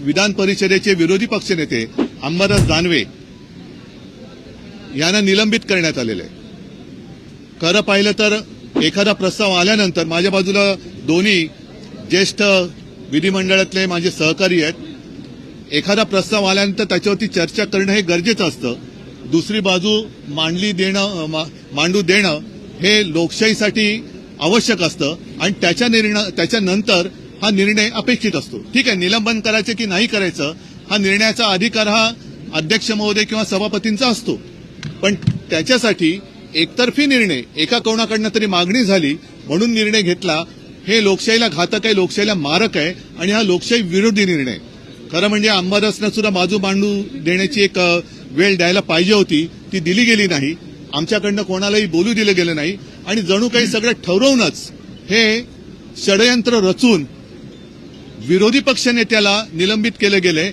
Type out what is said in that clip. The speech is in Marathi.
विधान परिषदेचे विरोधी पक्षनेते अंबादास दानवे यांना निलंबित करण्यात आलेलं आहे. खरं पाहिलं तर एखादा प्रस्ताव आल्यानंतर माझ्या बाजूला दोन्ही ज्येष्ठ विधिमंडळातले माझे सहकारी आहेत. एखादा प्रस्ताव आल्यानंतर त्याच्यावरती चर्चा करणं हे गरजेचं असतं. दुसरी बाजू मांडली देणं मा- मांडू देणं हे लोकशाहीसाठी आवश्यक असतं. आणि त्याच्या निर्णय त्याच्यानंतर हा निर्णय अपेक्षित असतो. ठीक आहे निलंबन करायचं की नाही करायचं हा निर्णयाचा अधिकार हा अध्यक्ष महोदय किंवा सभापतींचा असतो. पण त्याच्यासाठी एकतर्फी निर्णय एका कोणाकडनं तरी मागणी झाली म्हणून निर्णय घेतला हे लोकशाहीला घातक आहे लोकशाहीला मारक आहे आणि हा लोकशाही विरोधी निर्णय. खरं म्हणजे अंबादासनं सुद्धा बाजू मांडू देण्याची एक वेळ द्यायला पाहिजे होती ती दिली गेली नाही. आमच्याकडनं कोणालाही बोलू दिलं गेलं नाही. आणि जणू काही सगळं ठरवूनच हे षडयंत्र रचून विरोधी पक्षनेत्याला निलंबित केलं गेलंय